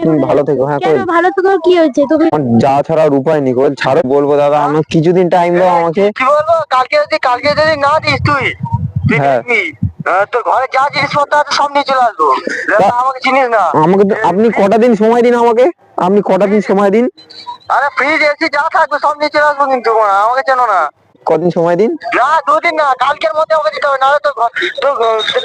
তুমি ভালো থেকো হ্যাঁ কেন? ভালো তো কি হয়েছে? তুমি যা ছাড়া আর উপায় নেই কোয়েল ছাড়ো বলব দাদা আমার কিছুদিন টাইম দাও আমাকে। কি বলব? কালকে যদি কালকে যদি না দিস তুই হ্যাঁ। তোর ঘরে যা জিনিসপত্র আছে সব নিয়ে চলে আসব। আমাকে চিনিস না। আমাকে আপনি কটা দিন সময় দিন আমাকে? আপনি কটা দিন সময় দিন? আরে ফ্রিজ এসি যা থাকবে সব নিয়ে চলে আসব কিন্তু আমাকে চেনো না। কদিন সময় দিন? না দুদিন না কালকের মধ্যে আমাকে দিতে হবে নাহলে তোর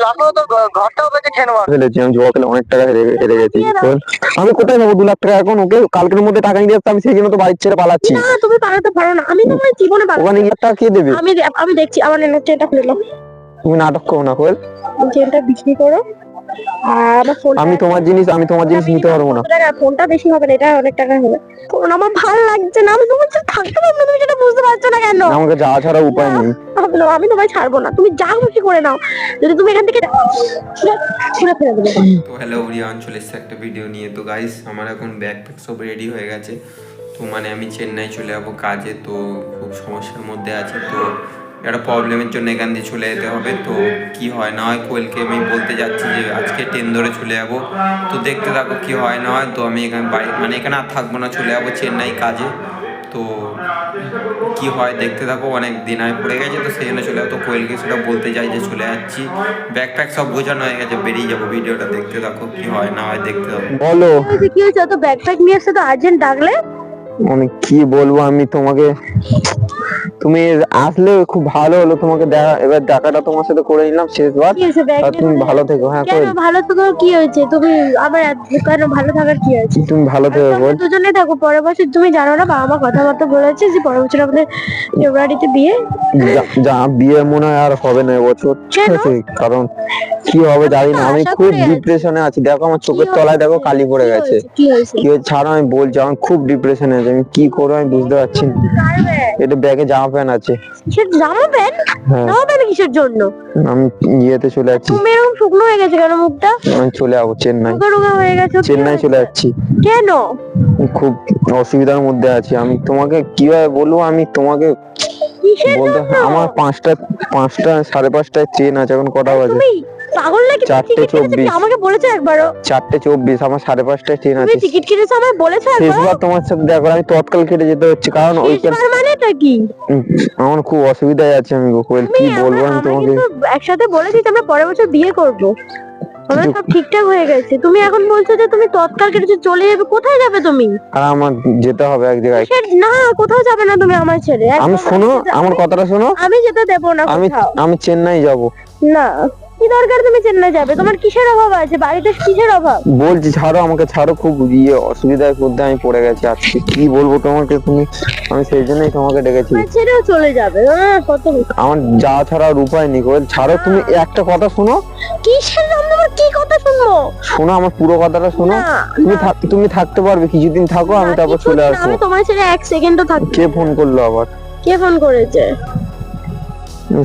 লাগল ঘর- ঘরটাও বেঁচে খেয়ে নেব আমি। ফেলেছি আমি জুয়া খেলে অনেক টাকা হেরে হেরে গেছি। কোয়েল, আমি কোথায় নেব দু লাখ টাকা এখন? ওকে কালকের মধ্যে টাকা নিয়ে আমি সেই জন্য তো বাড়ির ছেড়ে পালাচ্ছি। না তুমি পালাতে পারো না। আমি তোমার জীবনে পালাতে ওখানে গিয়ে টাকা কে দেবে? আমি আমি দেখছি আমার এনে চেনটা খুলে নাও তুমি নাটক করো না কোয়েল চেনটা বিক্রি করো। আর আমি তোমার জিনিস আমি তোমার জিনিস নিতে পারব না। ফোনটা বেশি হবে না এটা অনেক টাকা হবে। ফোন আমার ভালো লাগছে না আমি তোমার সাথে থাকতে পারব না তুমি সেটা বুঝতে পারছ না কেন? আমাকে যা ছাড়া উপায় নেই। আমি তোমায় ছাড়বো না তুমি যা খুশি করে নাও। যদি তুমি এখান থেকে ছুঁড়ে ফেলে দেবে। তো হ্যালো রিয়ান চলে এসছে একটা ভিডিও নিয়ে। তো গাইস আমার এখন ব্যাগ প্যাক সব রেডি হয়ে গেছে। তো মানে আমি চেন্নাই চলে যাব কাজে তো খুব সমস্যার মধ্যে আছে তো একটা প্রবলেমের জন্য এখান দিয়ে চলে যেতে হবে। তো কি হয় না হয় কোয়েলকে আমি বলতে যাচ্ছি যে আজকে ট্রেন ধরে চলে যাব। তো দেখতে থাকো কি হয় না হয় তো আমি এখানে বাড়ি মানে এখানে আর থাকব না চলে যাব চেন্নাই কাজে। তো কি হয় দেখতে থাকো অনেক দিন আগে পড়ে গেছে তো সেই জন্য চলে যাব। তো কোয়েলকে সেটা বলতে যাই যে চলে যাচ্ছি। ব্যাগ প্যাক সব গোছানো হয়ে গেছে বেরিয়ে যাব ভিডিওটা দেখতে থাকো কি হয় না হয় দেখতে থাকো। বলো। কি হয়েছে তো ব্যাগ প্যাক নিয়ে এসে তো আর্জেন্ট ডাকলে? আমি কি বলব আমি তোমাকে? তুমি আসলে খুব ভালো হলো তোমাকে দেখা এবার দেখাটা তোমার সাথে করে নিলাম শেষবার। আর তুমি ভালো থেকো হ্যাঁ কেন ভালো তো কি হয়েছে? তুমি আবার কেন ভালো থাকার কি আছে তুমি ভালো থেকো বল। কোয়েল দুজনে থাকো পরের বছর তুমি জানো না বাবা মা কথাবার্তা বলেছে যে পরের বছর আমাদের ফেব্রুয়ারিতে বিয়ে। যা- বিয়ে মনে হয় আর হবে না এবছর? কারণ কি হবে জানি না আমি খুব ডিপ্রেশনে আছি। দেখো আমার চোখের তলায় দেখো কালি পড়ে গেছে। কি হয়েছে? ছাড়ো আমি বলছি আমি খুব ডিপ্রেশনে আছি। আমি কি করব আমি বুঝতে পারছি না? এটা ব্যাগে জামা প্যান্ট আছে। জামা প্যান্ট? হ্যাঁ। জামা প্যান্ট কিসের জন্য? আমি ইয়েতে চলে যাচ্ছি। তুমি এরকম শুকনো হয়ে গেছে কেন মুখটা? আমি চলে যাব চেন্নাই। হয়ে গেছে চেন্নাই চলে যাচ্ছি। কেন? খুব অসুবিধার মধ্যে আছি। আমি তোমাকে কীভাবে বলব? আমি তোমাকে বলতে আমার পাঁচটা পাঁচটা সাড়ে পাঁচটায় ট্রেন আছে। এখন কটা বাজে? পাগল নাকি? চারটে চব্বিশ। আমাকে বলেছ একবারও। চারটে চব্বিশ আমার সাড়ে পাঁচটায় ট্রেন তুমি আছে। টিকিট কিনেছো আমায় বলেছ একবার শেষবার তোমার সাথে দেখা করে আমি তৎকাল কেটে যেতে হচ্ছে কারণ শেষবার মানেটা কি? আমার খুব অসুবিধায় আছে আমি গোকুল কি বলব আমি তোমাকে? একসাথে বলেছি আমরা পরের বছর বিয়ে করব। আমরা সব ঠিকঠাক হয়ে গেছে। তুমি এখন বলছো যে তুমি তৎকাল কেটেছো চলে যাবে কোথায় যাবে তুমি? আর আমার যেতে হবে এক জায়গায়। না কোথাও যাবে না তুমি আমার ছেড়ে। আমি শোনো আমার কথাটা শোনো। আমি যেতে দেবো না আমি আমি চেন্নাই যাব। না। দরকার তুমি চেন্নাই যাবে। তোমার কিসের অভাব আছে? বাড়িতে কিসের অভাব? বলছি ছাড়ো আমাকে ছাড়ো খুব ইয়ে অসুবিধায় মধ্যে আমি পড়ে গেছি আজকে। কি বলব তোমাকে তুমি? আমি সেই জন্যই তোমাকে ডেকেছি। ছেড়েও চলে যাবে। কত আমার যা ছাড়া আর উপায় নেই কোয়েল ছাড়ো তুমি একটা কথা শোনো। কিসের জন্য কি কথা শুনব? শোনো আমার পুরো কথাটা শোনো। তুমি তুমি থাকতে পারবে কিছুদিন থাকো আমি তারপর চলে আসব। আমি তোমার ছেড়ে এক সেকেন্ডও থাকব কে ফোন করল আবার? কে ফোন করেছে?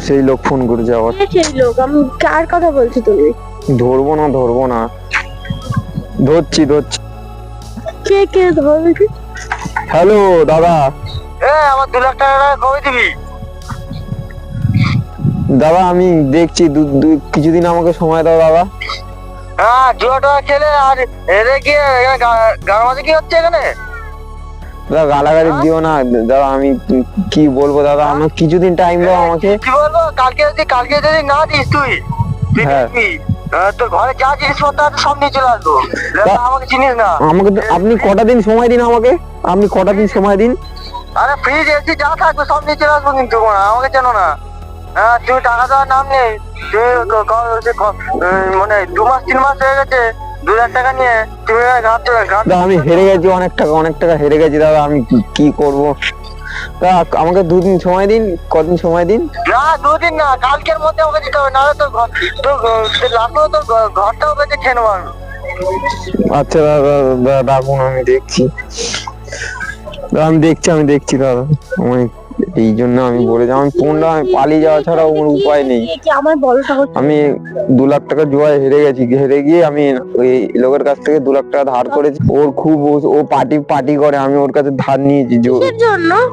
সেই লোক ফোন করে কে সেই লোক? আমি কার কথা বলছি তুমি? ধরবো না ধরবো না। ধরছি ধরছি। কে কে ধরবে? হ্যালো দাদা। এ আমার দু লাখ টাকা কবে দিবি? দাদা আমি দেখছি দু- দু- কিছুদিন আমাকে সময় দাও দাদা। হ্যাঁ জুয়া টুয়া খেলে আর এরে গিয়ে এখানে গা- গান মাঝে কি হচ্ছে এখানে? দাদা গালাগালি দিও না। দাদা আমি কি বলব দাদা? আমার কিছুদিন টাইম দাও আমাকে। কি বলব? কালকে যদি কালকে যদি না দিস তুই তুই হ্যাঁ। তোর ঘরে যা জিনিসপত্র আছে সব নিয়ে চলে আসব। আমাকে চিনিস না। আমাকে আপনি কটা দিন সময় দিন আমাকে? আপনি কটা দিন সময় দিন? আরে ফ্রিজ এসি যা থাকবে সব নিয়ে চলে আসব কিন্তু। আমাকে চেনো না। হ্যাঁ তুই টাকা দেওয়ার নাম নেই মানে দু মাস তিন মাস হয়ে গেছে। দু লাখ টাকা নিয়ে তুমি আমি হেরে গেছি অনেক টাকা অনেক টাকা হেরে গেছি দাদা আমি কি- কি করব? তা আমাকে দুদিন সময় দিন কদিন সময় দিন? না দুদিন না কালকের মধ্যে আমাকে দিতে হবে নাহলে তোর ঘর তোর লাগল ঘ- ঘরটাও বেঁচে খেয়ে নেব আচ্ছা দাদা রাখুন আমি দেখছি। আমি দেখছি আমি দেখছি দাদা আমি এই জন্য আমি বলে আমি ফোনটা আমি পালিয়ে যাওয়া ছাড়া আমার উপায় নেই। আমি দু লাখ টাকা জুয়ায় হেরে গেছি হেরে গিয়ে আমি ওই লোকের কাছ থেকে দু লাখ টাকা ধার করেছি। ওর খুব ও- পার্টি পার্টি করে আমি ওর কাছে ধার নিয়েছি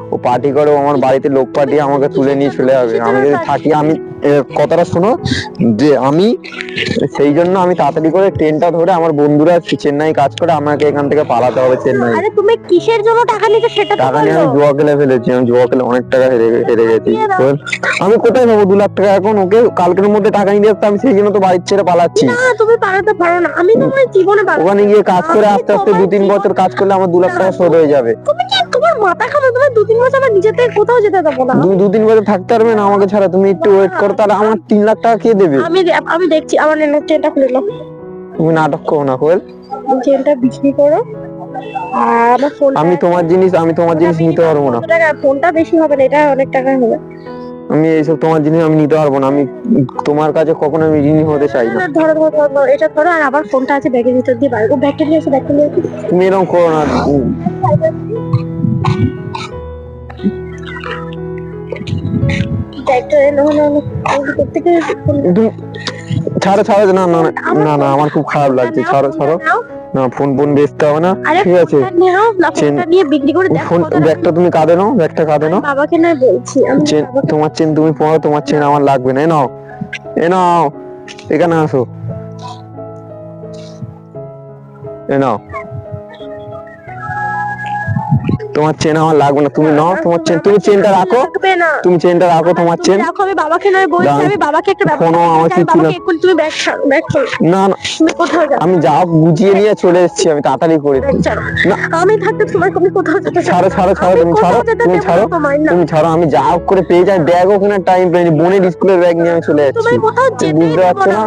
ও পার্টি করে ও আমার বাড়িতে লোক পাঠিয়ে আমাকে তুলে নিয়ে চলে যাবে। আমি যদি থাকি আমি কথাটা শোনো যে আমি সেই জন্য আমি তাড়াতাড়ি করে ট্রেনটা ধরে আমার বন্ধুরা চেন্নাই কাজ করে আমাকে এখান থেকে পালাতে হবে চেন্নাই। আরে তুমি কিসের জন্য টাকা নিতে সেটা টাকা নিয়ে আমি জুয়া খেলে ফেলেছি আমি জুয়া খেলে অনেক টাকা হেরে হেরে গেছি। বল, আমি কোথায় পাবো? দু লাখ টাকা এখন ওকে কালকের মধ্যে টাকা নিয়ে আসতে আমি সেই জন্য তো বাড়ির ছেড়ে পালাচ্ছি। না তুমি পালাতে পারো না। আমি তোমার জীবনে ওখানে গিয়ে কাজ করে আস্তে আস্তে দু তিন বছর কাজ করলে আমার দু লাখ টাকা শোধ হয়ে যাবে। তুমি কি তোমার মাথা খাবে? তোমার দু তিন বছর আমার নিজের থেকে কোথাও যেতে দেবো না? তুমি দু তিন বছর থাকতে পারবে না আমাকে ছাড়া। তুমি একটু ওয়েট করো তাহলে আমার তিন লাখ টাকা কে দেবে? আমি আমি দেখছি আমার চেনটা খুলে নাও। তুমি নাটক করো না কোয়েল চেনটা বিক্রি করো। আর আমার ফোন আমি তোমার জিনিস আমি তোমার জিনিস নিতে পারব না। ফোনটা বেশি হবে না এটা অনেক টাকা হবে। আমি এইসব তোমার জিনিস আমি নিতে পারব না। আমি তোমার কাছে কখনো আমি ঋণী হতে চাই না। ধরো ধরো ধরো এটা ধরো আর আমার ফোনটা আছে ব্যাগের ভিতর দিয়ে বাইরে। ও ব্যাগটা নিয়ে এসে ব্যাগটা নিয়ে তুমি এরকম করো না। ব্যাগটা নাও আমি ভিতর থেকে ছাড়ো ছাড়ো না না না, না না আমার খুব খারাপ লাগছে। ছাড়ো ছাড়ো। না ফোন ফোন বেচতে হবে না। ঠিক আছে। নিয়ে বিক্রি করে ফোন ব্যাগটা তুমি কাঁদে নাও ব্যাগটা কাঁদে নাও। বাবাকে না বলছি তোমার চেন তুমি পড়ো তোমার চেন আমার লাগবে না। এ নাও এ নাও এখানে আসো। এ নাও। তোমার চেন আমার লাগবে না। তুমি নাও তোমার চেন তুমি চেনটা রাখো। তুমি চেনটা রাখো তোমার তুমি চেন রাখো আমি বাবাকে নয় বলছি আমি বাবাকে একটা ব্যাপার কোনো আমার বলছি, আমি না। বাবাকে এক্ষুনি তুমি ব্যাগ ছাড়ো ব্যাগ না না। তুমি কোথাও যাও। আমি যা বুঝিয়ে নিয়ে চলে এসেছি আমি তাড়াতাড়ি করে ব্যাগ না। আমি থাকতে তোমার তুমি কোথাও যেতে ছাড়ো ছাড়ো ছাড়ো তুমি ছাড়ো তুমি ছাড়ো তুমি ছাড়ো আমি যা হোক করে পেয়ে যাই ব্যাগও কেনার টাইম পাইনি বোনের স্কুলের ব্যাগ নিয়ে আমি চলে যাচ্ছি। তুমি কোথাও যেতে বুঝতে পারছ না।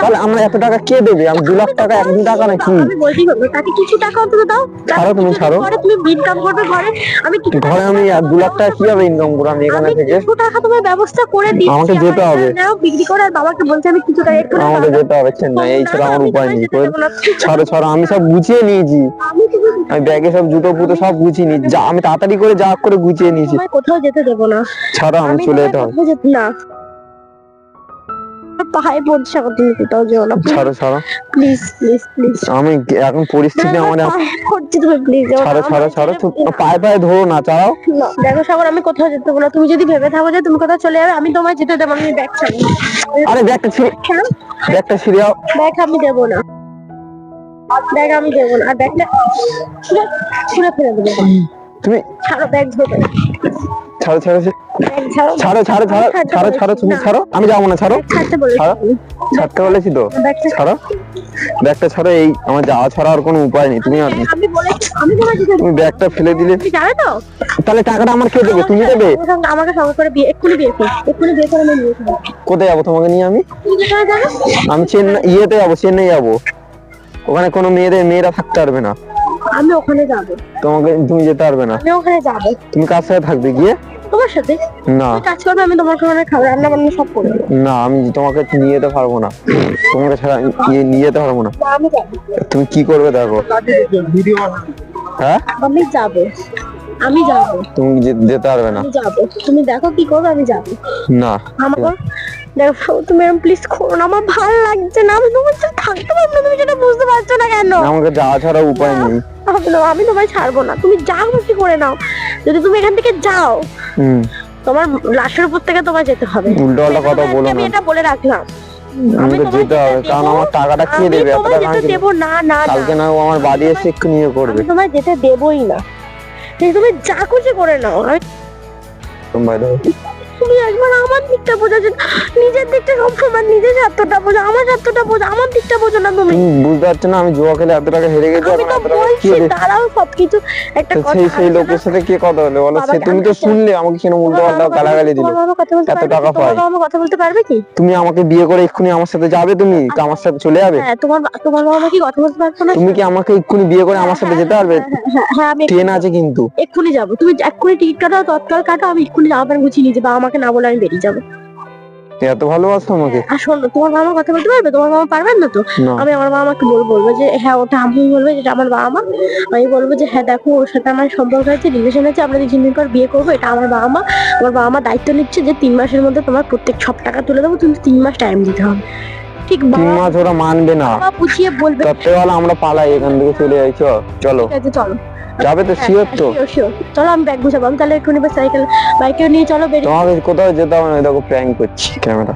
তাহলে আমরা এত টাকা কে দেবে? আমি দু লাখ টাকা এক টাকা নাকি আমি বলছি তাকে কিছু টাকা অন্তত দাও। ছাড়ো তুমি ছাড়ো। তুমি ইনকাম ঘরে? আমি কিছু ঘরে আমি দু লাখ টাকা কীভাবে ইনকাম করব আমি এখানে থেকে? কিছু টাকা তোমার ব্যবস্থা করে আমাকে যেতে হবে। নাও বিক্রি করে আর বাবাকে বলছি আমি কিছু টাকা একটু আমাকে যেতে হবে চেন্নাই এই ছাড়া আমার উপায় নেই ছাড়ো ছাড়ো আমি সব গুছিয়ে নিয়েছি। আমি ব্যাগে সব জুতো পুতো সব গুছিয়ে নিয়েছি যা আমি তাড়াতাড়ি করে যা করে গুছিয়ে নিয়েছি। কোথাও যেতে দেবো না। ছাড়ো আমি চলে যেতে হবে। না। পাহাড়ে পড়ছে আমার তুমি কোথাও যেও না। ছাড়ো ছাড়ো। প্লিজ প্লিজ প্লিজ আমি এখন পরিস্থিতি আমার এখন- তুমি প্লিজ ছাড়ো ছাড়ো ছাড়ো পায়ে পায়ে ধরো না চালাও দেখো সাগর আমি কোথাও যেতে দেবো না। তুমি যদি ভেবে থাকো যে তুমি কোথাও চলে যাবে আমি তোমায় যেতে দেবো আমি ব্যাগ ছাড়বো। আরে ব্যাগটা ছিঁড়ে ব্যাগটা ছিঁড়ে ব্যাগ আমি দেবো না। ব্যাগ আমি দেবো না। আর ব্যাগটা ছুঁড়ে ছুঁড়ে ফেলে দেবো। তুমি ছাড়ো ব্যাগ ধরে ছাড়ো ছাড়ো ছাড়ো। ছাড়ো ছাড়ো ছাড়ো ছাড়ো তুমি ছাড়ো। আমি যাব না ছাড়ো। ছাড়ো। ছাড়তে বলেছি তো? ছাড়ো। ব্যাগটা ছাড়ো এই আমার যাওয়া ছাড়া আর কোনো উপায় নেই। তুমি তুমি ব্যাগটা ফেলে দিলে। তাহলে টাকাটা আমার কে দেবে? তুমি দেবে? আমাকে সঙ্গে করে বিয়ে এক্ষুনি বিয়ে করো। এক্ষুনি বিয়ে করে নিয়ে কোথায় যাব তোমাকে নিয়ে আমি? আমি চেন্নাই ইয়েতে যাব চেন্নাই যাব। ওখানে কোনো মেয়েদের মেয়েরা থাকতে পারবে না। আমি ওখানে যাব। তোমাকে তুমি যেতে পারবে না। আমি ওখানে যাব। তুমি কার সাথে থাকবে? গিয়ে? তোমার সাথে? না। কাজ করবে আমি তোমার খাবার রান্না বান্না সব না আমি তোমাকে নিয়ে যেতে পারব না। তোমাকে ছাড়া নিয়ে যেতে পারব না। তুমি কি করবে দেখো। হ্যাঁ? আমি যাব। আমি যাব। তুমি যেতে পারবে না। যাব। তুমি দেখো কি করবে আমি যাব। না। আমার দেখো তুমি এরকম প্লিজ করো না আমার ভালো লাগছে না। আমি তোমার সাথে থাকতে পারব না তুমি সেটা বুঝতে পারছ না কেন? আমাকে যাওয়া ছাড়া উপায় নেই। আমি না- আমি তোমায় ছাড়বো না। তুমি যা খুশি করে নাও। যদি তুমি এখান থেকে যাও তোমার লাশের উপর থেকে তোমায় যেতে হবে। উল্টো পাল্টা কথা বলো আমি এটা বলে রাখলাম। তোমায় যেতে হবে কারণ আমার টাকাটা কে আমি দেবে? এত তোমায় টাকা আমি যেতে দেবো। না না না। কালকে না ও আমার বাড়ি এসে একটু নিয়ে করবে। তোমায় যেতে দেবই না। তুমি যা খুশি করে নাও। আমি দাও। তুমি একবার আমার দিকটা বোঝো যে নিজের দিকটা সবসময় নিজের স্বার্থটা বোঝো আমার স্বার্থটা বোঝো আমার দিকটা বোঝো না তুমি। বুঝতে পারছ না আমি জুয়া খেলে এত টাকা হেরে গেছি আমি তো বলছি দাঁড়াও সবকিছু একটা কথা সেই সেই লোকের সাথে কে কথা বলে বলো? সে তুমি তো শুনলে আমাকে কেন উল্টো পাল্টা গালাগালি দিল? এত টাকা পায়। কথা বলতে পারবে কি? তুমি আমাকে বিয়ে করে এক্ষুনি আমার সাথে যাবে তুমি? তা আমার সাথে চলে যাবে? হ্যাঁ তোমার তোমার বাবা কি কথা বলতে পারবে না? তুমি কি আমাকে এক্ষুনি বিয়ে করে আমার সাথে যেতে পারবে? হ্যাঁ, হ্যাঁ, হ্যাঁ আমি ট্রেন আছে কিন্তু। এক্ষুনি যাব। তুমি এক্ষুনি টিকিট কাটাও তৎকাল কাটো আমি এক্ষুনি প্যান্ট গুছিয়ে নিয়ে যাব আমাকে না বলে আমি বেরিয়ে যাব। এত ভালোবাসো আমাকে। আর শোনো তোমার মামা কথা বলতে পারবে? তোমার মামা পারবেন না তো? আমি আমার মামাকে বলব বলব যে হ্যাঁ ওটা আমি বলব যেটা আমার বাবা মা আমি বলব যে হ্যাঁ দেখো ওর সাথে আমার সম্পর্ক আছে রিলেশন আছে আমরা তিন দিন পর বিয়ে করব এটা আমার বাবা মা আমার বাবা মা দায়িত্ব নিচ্ছে যে তিন মাসের মধ্যে তোমার প্রত্যেক সব টাকা তুলে দেবো তুমি তিন মাস টাইম দিতে হবে। ঠিক তিন মাস ওরা মানবে না। বাবা বুঝিয়ে বলবে। আমরা পালাই এখান থেকে চলে যাই চলো। ঠিক আছে চলো। যাবে তো শিওর তো। হ্যাঁ, sure. চলো আমি ব্যাগ গুছাবো। আমি তাহলে এক্ষুনি সাইকেল বাইকে নিয়ে চলো বেরিয়ে তোমাকে কোথাও যেতে হবে না দেখো প্র্যাঙ্ক করছি ক্যামেরা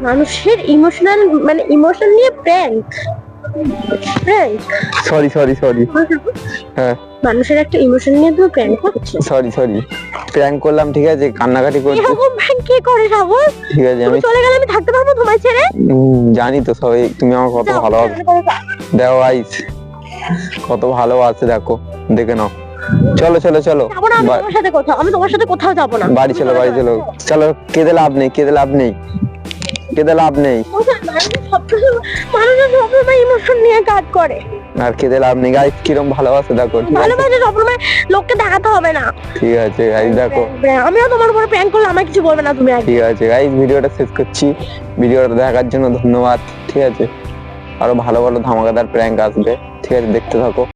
মানুষের ইমোশনাল মানে ইমোশন নিয়ে prank prank sorry sorry sorry হ্যাঁ। মানুষের একটা ইমোশন নিয়ে তুমি প্র্যাঙ্ক করছ। সরি সরি প্র্যাঙ্ক করলাম ঠিক আছে কান্নাকাটি করছি। এরকম প্র্যাঙ্ক কে করে সাগর? ঠিক আছে আমি চলে গেলে আমি থাকতে পারব তোমায় ছেড়ে? জানি তো সবাই তুমি আমার কত যাও, ভালোবাসো। দেখো আইস কত ভালোবাসে দেখো দেখে নাও। চলো চলো চলো। তোমার সাথে কোথাও আমি তোমার সাথে কোথাও যাব না। বাড়ি চলো বাড়ি চলো। চলো কেঁদে লাভ নেই কেঁদে লাভ নেই। কেঁদে লাভ নেই। মানুষের সবসময় ইমোশন নিয়ে কাজ করে। আর খেতে লাভ নেই। গাইস কিরম ভালোবাসা দেখো ভালোবাসা সব ভালোবাসে সবসময় লোককে দেখাতে হবে না। ঠিক আছে গাইস দেখো। আমিও তোমার উপরে প্র্যাঙ্ক করলে আমাকে কিছু বলবে না তুমি ঠিক আছে গাইস ভিডিওটা শেষ করছি। ভিডিওটা দেখার জন্য ধন্যবাদ ঠিক আছে? আরও ভালো ভালো ধামাকাদার প্র্যাঙ্ক আসবে ঠিক আছে? দেখতে থাকো।